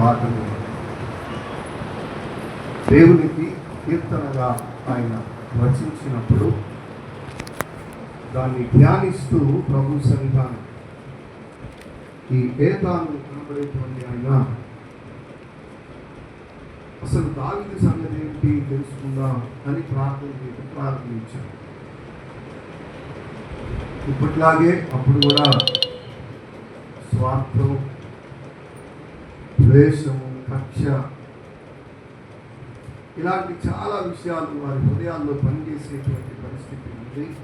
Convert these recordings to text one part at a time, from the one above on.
పాటలు. దేవునికి కీర్తనగా ఆయన రచించినప్పుడు దాన్ని ధ్యానిస్తూ ప్రభు సన్నిధానం. ఈ ఏతాను కనబడేటువంటి ఆయన అసలు దావిది సంగతి ఏంటి తెలుసుకుందాం అని ప్రార్థన చేసి ప్రారంభించారు. ఇప్పట్లాగే అప్పుడు కూడా స్వార్థం ద్వేషము కక్ష. ఇలాంటి చాలా విషయాలు వారి హృదయాల్లో పనిచేసేటువంటి పరిస్థితి ఉంది.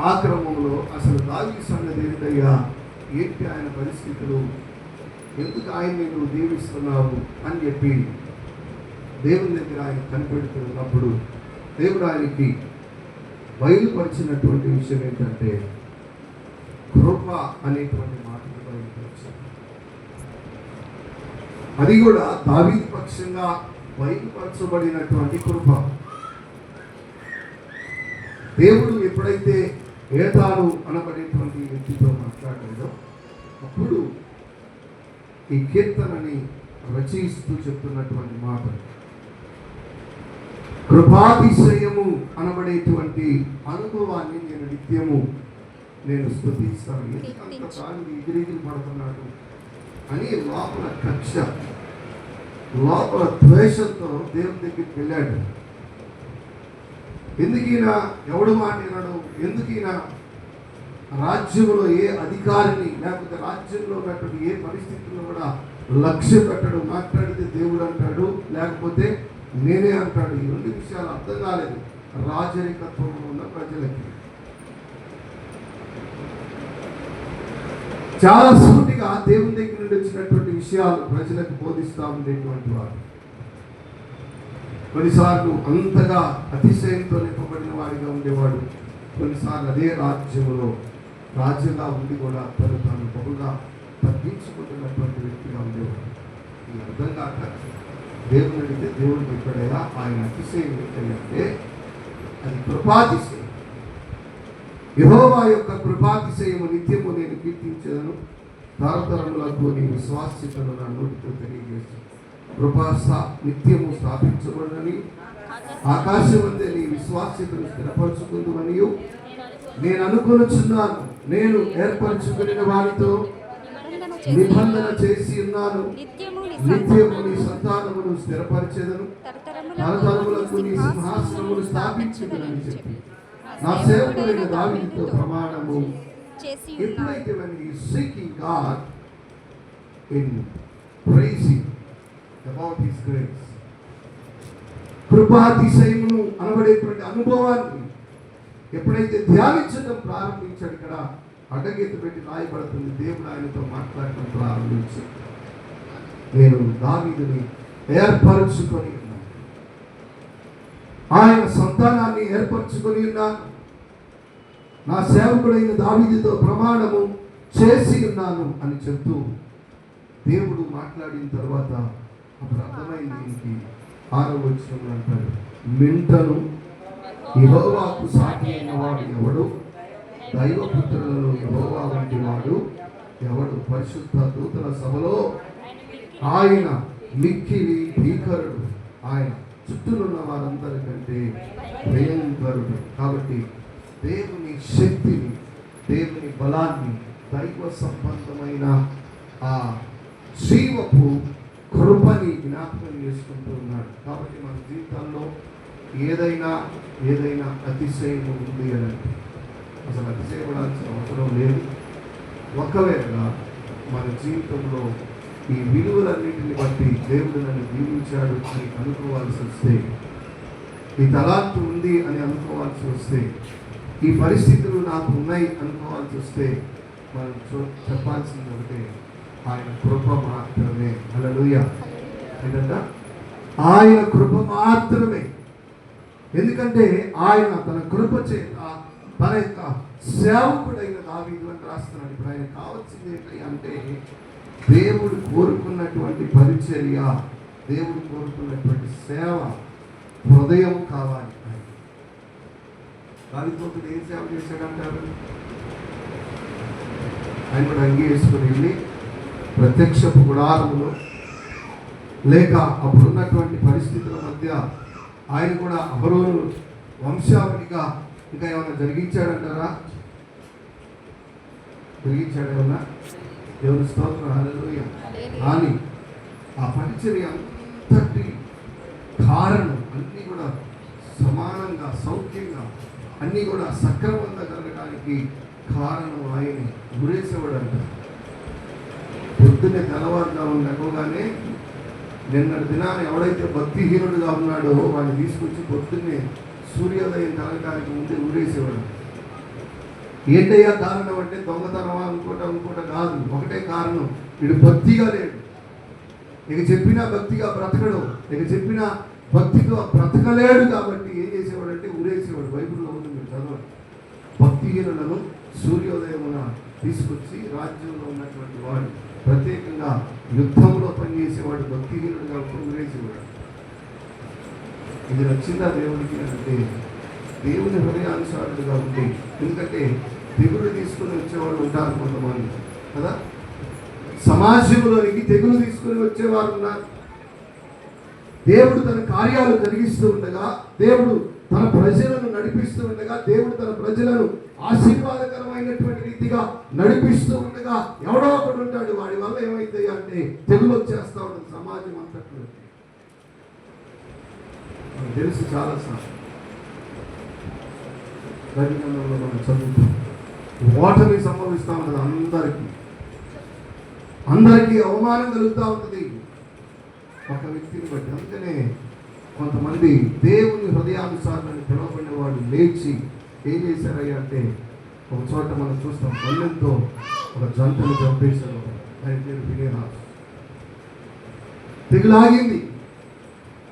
ఆ క్రమంలో అసలు దావి సంగతి ఏంటయ్యా ఏంటి ఆయన పరిస్థితులు? ఎందుకు ఆయన్ని నువ్వు దీవిస్తున్నావు అని చెప్పి దేవుని దగ్గర ఆయన కనిపెడుతున్నప్పుడు దేవుడు ఆయనకి బయలుపరిచినటువంటి విషయం ఏంటంటే కృప అనేటువంటి మాట బయలుపరిచారు అది కూడా దావీదు పక్షంగా బయలుపరచబడినటువంటి కృప. దేవుడు ఎప్పుడైతే ఏతాను అనబడేటువంటి వ్యక్తితో మాట్లాడాడో అప్పుడు ఈ కీర్తనని రచయిస్తూ చెప్తున్నటువంటి మాట. కృపాతిశయము అనబడేటువంటి అనుభవాన్ని నేను నిత్యము నేను స్థుతిస్తాను. ఎందుకంత తాను ఎగిరిగిరి పడుతున్నాడు అని లోపల కక్ష లోపల ద్వేషంతో దేవుని దగ్గరికి వెళ్ళాడు. ఎందుకీనా ఎవడు మాట్లాడు ఎందుకు ఎందుకీనా రాజ్యంలో ఏ అధికారిని లేకపోతే రాజ్యంలో ఉన్నటువంటి ఏ పరిస్థితుల్లో కూడా లక్ష్యం పెట్టడు మాట్లాడితే దేవుడు అంటాడు లేకపోతే నేనే అంటాడు. ఈ రెండు విషయాలు అర్థం కాలేదు. రాజరికత్వంలో ఉన్న ప్రజలకి. చాలా సూటిగా దేవుని దగ్గర నుండి వచ్చినటువంటి విషయాలు ప్రజలకు బోధిస్తూ ఉండేటువంటి వారు. కొన్నిసార్లు అంతగా అతిశయంతో నింపబడిన వాడిగా ఉండేవాడు. కొన్నిసార్లు అదే రాజ్యంలో రాజుగా ఉండి కూడా తను తాను బహుగా తగ్గించుకుంటున్నటువంటి వ్యక్తిగా ఉండేవాడు. ఇది అర్థం కాక దేవుని అడిగితే దేవుడు ఎక్కడైనా ఆయన అతిశయం ఏంటంటే అది కృపాతిశయం. యహోవా యొక్క కృపాతిశయము నిత్యము నేను కీర్తించదను. తరతరములకు నీ విశ్వాస్యతను నా నోటితో తెలియజేసి కృపా నిత్యము స్థాపించబడని ఆకాశం అందే నీ విశ్వాస్యతను స్థిరపరచుకుందుమని నేను అనుకొనుచున్నాను నేను ఏర్పరచుకునే వారితో నిబంధన చేసి ఉన్నాను. నిత్యము నీ సంతానమును స్థిరపరిచేదను. తరతరములకు నీ సింహాసనమును స్థాపించుదని చెప్పి. నా సేవకుడైన దావితో ప్రమాణము. చేసి ఎప్పుడైతే when he is seeking God in praising about his grace. కృపాతిశయమును అనబడేటువంటి అనుభవాన్ని ఎప్పుడైతే ధ్యానించడం ప్రారంభించాడు ఇక్కడ అడ్డగీత పెట్టి రాయబడుతుంది. దేవుడు ఆయనతో మాట్లాడటం ప్రారంభించి. నేను దావీదుని ఏర్పరచుకొని ఉన్నాను. ఆయన సంతానాన్ని ఏర్పరచుకొని ఉన్నాను. నా సేవకుడైన దావిదితో ప్రమాణము చేసి ఉన్నాను అని చెప్తూ దేవుడు మాట్లాడిన తర్వాత అప్పుడు అర్థమైంది దీనికి ఆరో వచ్చిన అంటాడు మింటను యహోవాకు సాటి అయిన వాడు ఎవడు? దైవపుత్రులలో యహోవా వంటి వాడు ఎవడు? పరిశుద్ధ దూతల సభలో ఆయన మిక్కిలి భీకరుడు. ఆయన చుట్టూనున్న వారందరికంటే భయంకరుడు. కాబట్టి దేవుని శక్తిని దేవుని బలాన్ని దైవ సంబంధమైన ఆ జీవపు కృపని జ్ఞాపకం చేసుకుంటూ ఉన్నాడు. కాబట్టి మన జీవితాల్లో ఏదైనా ఏదైనా అతిశయం ఉంది అని అసలు అతిశయపడాల్సిన అవసరం లేదు. ఒకవేళ మన జీవితంలో ఈ విలువలన్నింటిని బట్టి దేవుడు నన్ను దీవించాడు అని అనుకోవాల్సి వస్తే ఈ తలాంతు ఉంది అని అనుకోవాల్సి వస్తే ఈ పరిస్థితులు నాకు ఉన్నాయి అనుకోవాల్సి వస్తే మనం చూ చెప్పాల్సింది ఒకటే. ఆయన కృప మాత్రమే. అలలుయ ఏంటంటే? ఆయన కృప మాత్రమే. ఎందుకంటే ఆయన తన కృప చేత తన యొక్క సేవకుడైన దావీదు అని రాస్తున్నాడు. ఇప్పుడు ఆయన కావాల్సింది ఏంటి అంటే దేవుడు కోరుకున్నటువంటి పరిచర్య దేవుడు కోరుకున్నటువంటి సేవ హృదయం కావాలి. దానితో ఏం సేవ చేశాడంటారు ఆయన కూడా అంగీ వేసుకుని వెళ్ళి ప్రత్యక్షపు గుడారములో లేక అప్పుడున్నటువంటి పరిస్థితుల మధ్య ఆయన కూడా అహరోను వంశావళిగా ఇంకా ఏమైనా జరిగించాడంటారా? జరిగించాడు ఏమన్నా? దేవుని స్తోత్రం కానీ ఆ పరిచర్య అంతటి కారణం అన్నీ కూడా సమానంగా సౌఖ్యంగా అన్నీ కూడా సక్రమంగా జరగడానికి కారణం ఆయన గురేసేవాడు అంట పొద్దున్నే తెల్లవారుజామున లేవగానే నిన్నటి దినాన్ని ఎవడైతే భక్తిహీనుడుగా ఉన్నాడో వాడిని తీసుకొచ్చి పొద్దున్నే సూర్యోదయం కలగడానికి ముందే ఊరేసేవాడు. ఏంటయ్యా కారణం అంటే దొంగతనమా అనుకోట అనుకోట కాదు. ఒకటే కారణం వీడు భక్తిగా లేడు. ఇక చెప్పినా భక్తిగా బ్రతకడు. ఇక చెప్పినా భక్తితో బ్రతకలేడు కాబట్టి ఏం చేసేవాడు అంటే ఊరేసేవాడు. బైబిల్లో భక్తిహీనులను సూర్యోదయమున తీసుకొచ్చి రాజ్యంలో ఉన్నటువంటి వాడు ప్రత్యేకంగా యుద్ధంలో పనిచేసేవాడు భక్తిహీనుడుగా కాబట్టి ఇది నచ్చిందా దేవుడికి అంటే దేవుని హృదయానుసారుడుగా ఉంది ఎందుకంటే తెగులు తీసుకుని వచ్చేవాళ్ళు ఉంటారు కొంతమంది కదా? సమాజంలోనికి తెగులు తీసుకుని వచ్చేవారు ఉన్నారు. దేవుడు తన కార్యాలు జరిగిస్తూ ఉండగా దేవుడు తన ప్రజలను నడిపిస్తూ ఉండగా దేవుడు తన ప్రజలను ఆశీర్వాదకరమైనటువంటి రీతిగా నడిపిస్తూ ఉండగా ఎవడో ఒకడు ఉంటాడు. వాడి వల్ల ఏమవుతాయి అంటే తెలుగు వచ్చేస్తా ఉంటుంది. సమాజం అంతట్లో తెలుసు చాలా సార్లు. మనం చదువుతాం. ఓటమి సంభవిస్తూ ఉంటుంది అందరికీ. అందరికీ అవమానం కలుగుతూ ఉంటుంది. ఒక వ్యక్తిని బట్టి. అందుకనే కొంతమంది దేవుని హృదయానుసారాన్ని పిలువబడిన వాడు లేచి ఏం చేశారయ్యా అంటే ఒక చోట మనం చూస్తాం బల్లెంతో ఒక జంటను చంపేశారు. ఆయన పేరు వినయరాజు తెగులాగింది.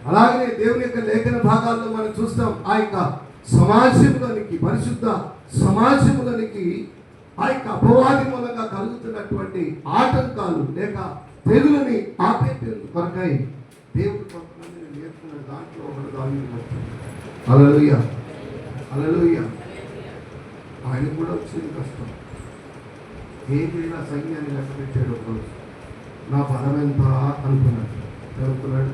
అలాగనే దేవుని యొక్క లేఖన భాగాల్లో మనం చూస్తాం ఆ యొక్క సమాజంలోనికి పరిశుద్ధ సమాజంలోనికి ఆ యొక్క అపవాది మూలంగా కలుగుతున్నటువంటి ఆటంకాలు లేక తెగులని ఆపేటందుకు కొరకై దేవుడు కొంతమందిని నేర్చుకున్న దాంట్లో ఒకటి దాని అలలుయ అలలోయ ఆయన కూడా వచ్చింది కష్టం. ఏదైనా సైన్యాన్ని లెక్క పెట్టాడు ఒకరోజు. నా పదం ఎంత అనుకున్నాడు. అనుకున్నాడు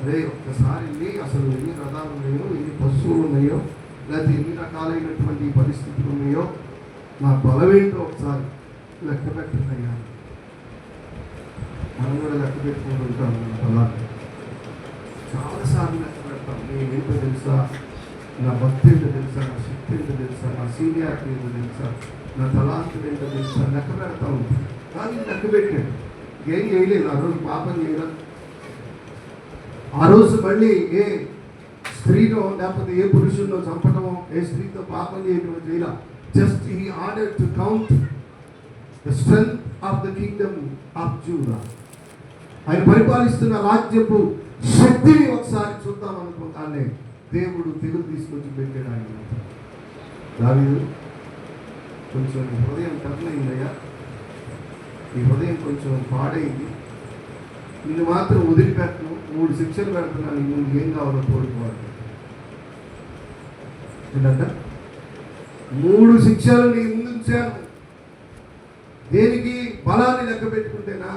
అరే ఒక్కసారి వెళ్ళి అసలు ఎన్ని రథాలు ఉన్నాయో ఎన్ని పశువులు ఉన్నాయో లేకపోతే ఎన్ని రకాలైనటువంటి పరిస్థితులు ఉన్నాయో నా బలం ఏంటో ఒకసారి లెక్క పెట్టినయ్యా మనం కూడా లెక్క పెట్టుకుంటూ ఉంటాం మన చాలాసార్లు లెక్క పెడతాం. నేను ఏంటో తెలుసా? నా భక్తి ఏంటో తెలుసా నా శక్తి ఏంటో తెలుసా నా సీనియారిటీ ఏంటో తెలుసా నా తలాంతులు ఏంటో తెలుసా లెక్క పెడతా కానీ లెక్క పెట్టాడు. ఏం చేయలేదు ఆ రోజు పాపం చేయరా? ఆ రోజు మళ్ళీ ఏ స్త్రీనో లేకపోతే ఏ పురుషుల్లో చంపటమో ఏ స్త్రీతో పాపం చేయటమో చేయరా? Just in order to count the strength of the kingdom of Judah ఆయన పరిపాలిస్తున్న రాజ్యపు శక్తిని ఒకసారి చూద్దాం అనుకుంటానే దేవుడు తెగులు తీసుకొచ్చి పెట్టాడు ఆయన దావీదు కొంచెం హృదయం కట్లయిందయ్యా ఈ హృదయం కొంచెం పాడైంది. నిన్ను మాత్రం వదిలిపెట్టను. మూడు శిక్షలు పెడుతున్నాను నువ్వు ఏం కావాలో కోరుకోవాలి ఏంటంట మూడు శిక్షలు నీ ముందు దేనికి? బలాన్ని లెక్క పెట్టుకుంటేనా?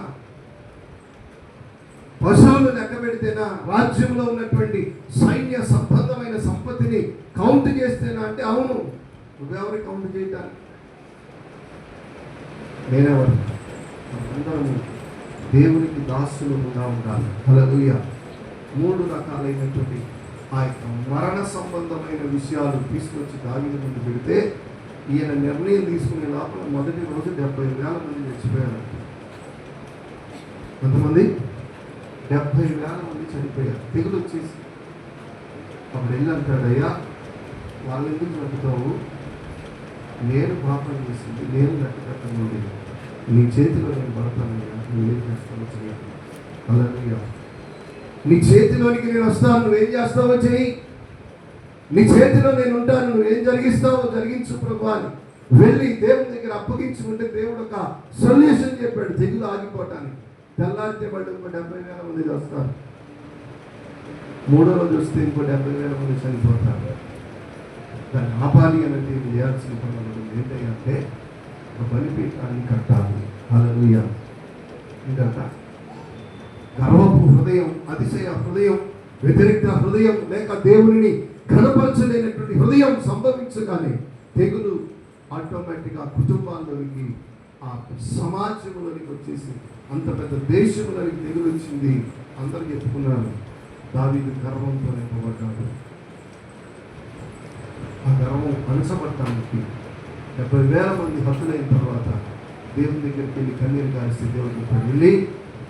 పెడితేనా? రాజ్యంలో ఉన్నటువంటి సైన్య సంబంధమైన సంపత్తిని కౌంట్ చేస్తేనా అంటే అవును. నువ్వెవరి కౌంట్ చేయటానికి? నేనెవరు అందరము దేవునికి దాసులుగా ఉండాలి. హల్లెలూయా. మూడు రకాలైనటువంటి ఆ యొక్క మరణ సంబంధమైన విషయాలు తీసుకొచ్చి దాగిన ముందు పెడితే ఈయన నిర్ణయం తీసుకునే లోపల మొదటి రోజు డెబ్బై వేల మంది చచ్చిపోయారు. ఎంతమంది డెబ్బై వేల మంది చనిపోయారు. తెగులు వచ్చేసి అప్పుడు వెళ్ళి అంటాడయ్యా వాళ్ళు ఎందుకు చంపుతావు? నేను పాపం చేసింది నేను లెక్క నీ చేతిలో నేను పడతానయ్యా నువ్వు ఏం చేస్తావో చేయాలి అలా నీ చేతిలోనికి నేను వస్తాను నువ్వేం చేస్తావో చేయి నీ చేతిలో నేను ఉంటాను నువ్వేం జరిగిస్తావో జరిగించు ప్రభు అని. వెళ్ళి దేవుని దగ్గర అప్పగించుకుంటే దేవుడు ఒక సొల్యూషన్ చెప్పాడు తెగులు ఆగిపోవటానికి. తెల్లారితే బట్టి ఇంకో డెబ్బై వేల మంది వస్తారు మూడో రోజు వస్తే ఇంకో డెబ్బై వేల మంది చనిపోతారు. దాన్ని ఆపాలి అనేది చేయాల్సిన పనులు ఏంటంటే ఒక బలిపీఠాన్ని కట్టాలి. అలలుయ ఇంకంట గర్వపు హృదయం అతిశయ హృదయం వ్యతిరేక హృదయం లేక దేవుని ఘనపరచలేనటువంటి హృదయం సంభవించగానే తెగులు ఆటోమేటిక్గా కుటుంబాల్లోకి ఆ సమాజంలోనికి వచ్చేసింది. అంత పెద్ద దేశంలోనికి తెగులు వచ్చింది. అందరు చెప్పుకున్నారు దావీదు గర్వంతో నింపబడ్డాడు ఆ గర్వం అణచబడటానికి డెబ్బై వేల మంది హతులైన తర్వాత దేవుని దగ్గరికి వెళ్ళి కన్నీరు కాల్సి దేవుడు చెప్పాడు వెళ్ళి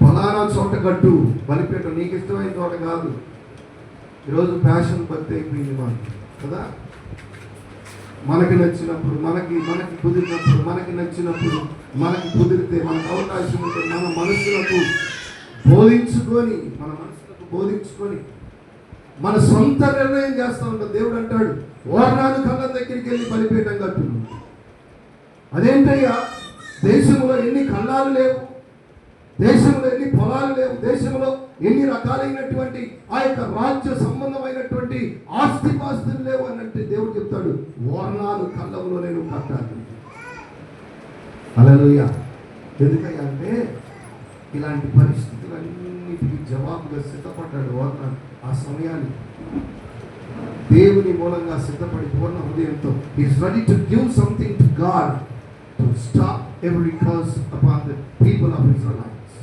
పలానా చోట కట్టు బలిపేట నీకు ఇష్టమైన చోట కాదు. ఈరోజు ఫ్యాషన్ భక్తి అయిపోయింది మనకి కదా? మనకి నచ్చినప్పుడు మనకి మనకి కుదిరినప్పుడు మనకి నచ్చినప్పుడు మనకి కుదిరితే మనకు అవకాశం ఉంటే మన మనసులకు బోధించుకొని మన మనసులకు బోధించుకొని మన సొంత నిర్ణయం చేస్తూ ఉంటాం దేవుడు అంటాడు ఓర్నాడు కళ్ళ దగ్గరికి వెళ్ళి బలిపీఠం కట్టును అదేంటయ్యా? దేశంలో ఎన్ని కళ్ళాలు లేవు దేశంలో ఎన్ని పొలాలు లేవు దేశంలో ఎన్ని రకాలైనటువంటి ఆ యొక్క రాజ్య సంబంధమైనటువంటి ఆస్తిపాస్తులు లేవు అన్నట్టు దేవుడు చెప్తాడు ఓర్ణాలు కళ్ళంలో నేను కట్టాలి. అలలుయ ఎందుకంటే అంటే ఇలాంటి పరిస్థితులన్నిటికీ జవాబుగా సిద్ధపడ్డాడు ఓర్నాలు ఆ సమయాన్ని. దేవుని మూలంగా సిద్ధపడి పూర్ణ హృదయంతో. Is ready to give something to God to stop every cause upon the people of Israels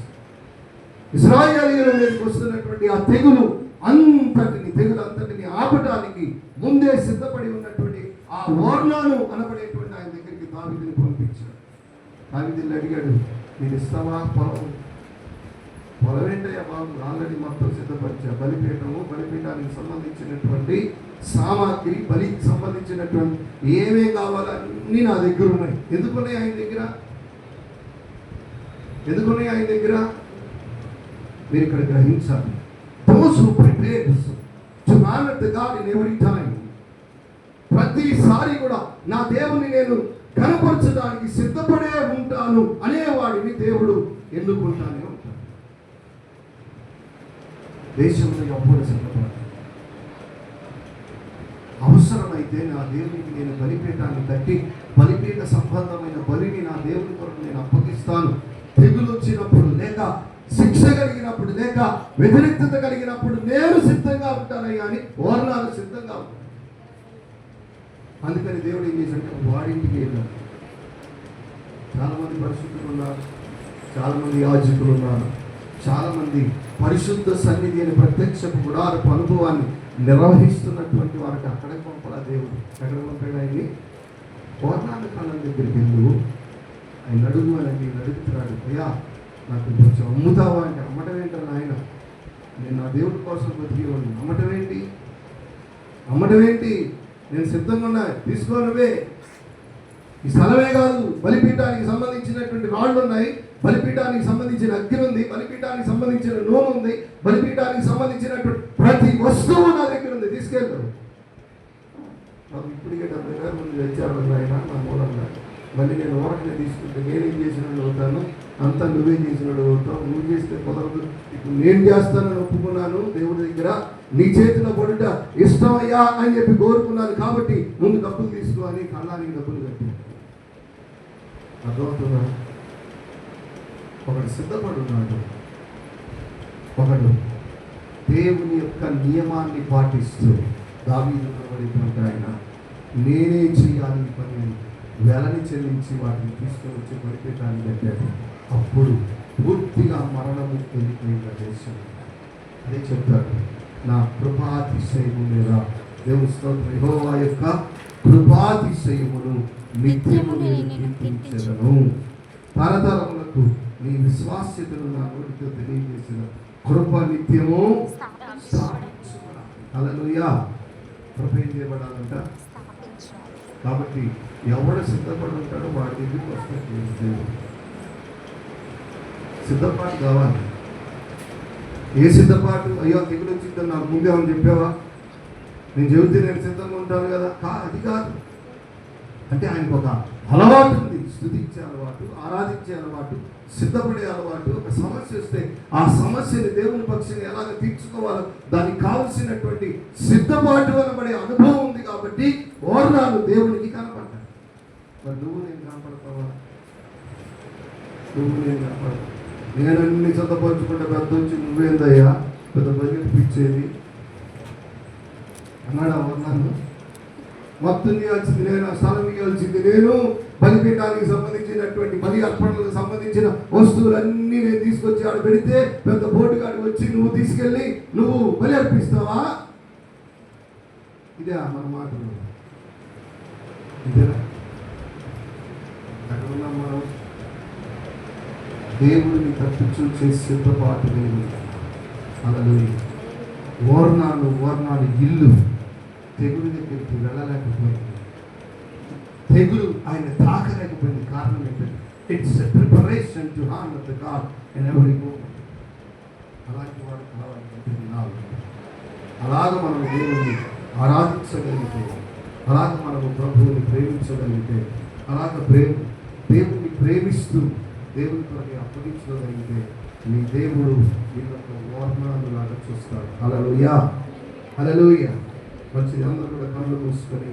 ఇజ్రాయేలీల మీదకి వస్తున్నటువంటి ఆ తెగులు అంతటిని తెగులు అంతటిని ఆపటానికి ముందే సిద్ధపడి ఉన్నటువంటి ఆ వర్ణాను అనబడేటువంటి ఆయన దగ్గరికి దావిని పంపించాడు. దావిదిల్లు అడిగాడు మీరు ఇస్తావా? పొలం పొలమేంటయ్యా బాబు ఆల్రెడీ మొత్తం సిద్ధపరిచా. బలిపీఠము బలిపీఠానికి సంబంధించినటువంటి సామాగ్రి బలికి సంబంధించినటువంటి ఏమేం కావాలన్నీ నా దగ్గర ఉన్నాయి. ఎందుకున్నాయి ఆయన దగ్గర? ఎందుకున్నాయి ఆయన దగ్గర? మీరు ఇక్కడ గ్రహించాలి. Those who prepares to honour the God in time ప్రతిసారి కూడా నా దేవుని నేను కనపరచడానికి సిద్ధపడే ఉంటాను అనేవాడిని దేవుడు ఎన్నుకుంటానే ఉంటాడు. దేశంలో ఎప్పుడు సిద్ధపడాలి అవసరమైతే నా దేవునికి నేను బలిపీఠాన్ని కట్టి బలిపీఠ సంబంధమైన బలిని నా దేవుని కొరకు నేను అప్పగిస్తాను. తెగులు వచ్చినప్పుడు లేక శిక్ష కలిగినప్పుడు లేక వ్యతిరేక్తత కలిగినప్పుడు నేను సిద్ధంగా ఉంటానయ్యా కానీ ఓర్నాలు సిద్ధంగా ఉంటాను అందుకని దేవుడు ఏం చేశాడంటే వాడింటికి వెళ్ళాడు. చాలామంది పరిశుద్ధులు ఉన్నారు చాలామంది యాజకులు ఉన్నారు చాలామంది పరిశుద్ధ సన్నిధి అని ప్రత్యక్షపు గుడారపు అనుభవాన్ని నిర్వహిస్తున్నటువంటి వారికి అక్కడే పంపాల దేవుడు. ఎక్కడ పంపాడు ఆయన్ని? కోటాల కాలం దగ్గరికి వెళ్ళు. ఆయన నడుము అని నేను అయ్యా నాకు కొంచెం అమ్ముతావా అంటే అమ్మటం ఏంటని ఆయన నేను నా దేవుడి కోసం బతికేవాడిని. అమ్మటం ఏంటి అమ్మటం ఏంటి నేను సిద్ధంగా ఉన్నా. తీసుకో నువ్వే ఈ స్థలమే కాదు. బలిపీఠానికి సంబంధించినటువంటి రాళ్ళు ఉన్నాయి. బలిపీఠానికి సంబంధించిన అగ్ని ఉంది. బలిపీఠానికి సంబంధించిన నూనె ఉంది. బలిపీఠానికి సంబంధించినటువంటి ప్రతి వస్తువు నా దగ్గర ఉంది. తీసుకెళ్తాం నాకు ఇప్పటికే డెబ్బై వేల మంది తెచ్చారు ఆయన నా మూలంగా. మళ్ళీ నేను ఓరకనే తీసుకుంటే నేనేం చేసినాడు అవుతాను? అంతా నువ్వే చేసినట్టు అవుతావు. నువ్వు చేస్తే కుదరదు. ఇప్పుడు నేను చేస్తానని ఒప్పుకున్నాను దేవుడి దగ్గర. నీ చేతిలో పడుట ఇష్టమయ్యా అని చెప్పి కోరుకున్నాను కాబట్టి ముందు డబ్బులు తీసుకో అని కళ్ళానికి డబ్బులు కట్టి. అర్థమవుతుందా? ఒకడు సిద్ధపడి ఉన్నాడు ఒకడు దేవుని యొక్క నియమాన్ని పాటిస్తూ దావీదు ఆయన నేనే చేయాలి పని వెలని చెల్లించి వాటిని తీసుకొని వచ్చి బలిపీఠాన్ని పెట్టాడు అప్పుడు పూర్తిగా మరణము వెళ్ళిపోయిన దేశం. అదే చెప్తాడు. నా కృపాతిశయము మీద దేవుని స్తోత్రం. యెహోవా యొక్క కృపాతిశయమును నిత్యము నేను కీర్తించదను తరతరములకు నీ విశ్వాస్యతను నా నోటితో తెలియజేసిన కృప నిత్యము అలలుయా కృప ఏం చేయబడాలంట? కాబట్టి ఎవడు సిద్ధపడి ఉంటాడో వాడి దగ్గరికి వస్తే సిద్ధపాటు కావాలి. ఏ సిద్ధపాటు? అయ్యో తెగులు వచ్చిందని నాకు ముందే అని చెప్పావా? నేను చెబితే నేను సిద్ధంగా ఉంటాను కదా. కా అది కాదు. అంటే ఆయనకు ఒక అలవాటు ఉంది. స్థుతించే అలవాటు ఆరాధించే అలవాటు సిద్ధపడే అలవాటు ఒక సమస్య వస్తే ఆ సమస్యని దేవుని పక్షిని ఎలాగ తీర్చుకోవాలో దానికి కావలసినటువంటి సిద్ధపాటు అనబడే అనుభవం ఉంది కాబట్టి ఓర్నాలు దేవునికి కనపడ్డాయి. మరి నువ్వు నేను కనపడతావా? నువ్వు నేను కనపడతావు? నేనన్నీ అన్ని చదపరుచుకుంటే పెద్ద వచ్చి నువ్వేందయ్యా? పెద్ద బడ్జెట్ పిచ్చేది. అన్నాడు అన్నాను మొత్తం ఇవ్వాల్సింది నేను ఆ స్థలం ఇవ్వాల్సింది నేను. బలిపీఠానికి సంబంధించినటువంటి బలి అర్పణలకు సంబంధించిన వస్తువులన్నీ నేను తీసుకొచ్చి ఆడ పెడితే పెద్ద బోటుగాడు వచ్చి నువ్వు తీసుకెళ్ళి నువ్వు బలి అర్పిస్తావా? ఇదే మన మాటలు. ఇదేనా? అక్కడ ఉన్నాం దేవుడిని తప్పించు చేసి సిద్ధపాటు లేదు. అలలు ఓర్నాలు ఓర్నాలు ఇల్లు తెగులు దగ్గరికి వెళ్ళలేకపోయింది తెగులు ఆయన తాకలేకపోయింది. కారణం ఏంటంటే it's preparation to harm the God and ఎవరి అలాంటి వాడు కావాలంటే అలాగ మనం దేవుని ఆరాధించగలిగితే అలాగ మనము ప్రభువుని ప్రేమించగలిగితే అలాగ ప్రేమ దేవుణ్ణి ప్రేమిస్తూ దేవుని కొరకు అప్పగించగలిగితే మీ దేవుడు వీళ్ళకు వర్ణాలు లాగా చూస్తాడు. అలలుయా అలలుయ మంచిది. అందరూ కూడా కళ్ళు మూసుకొని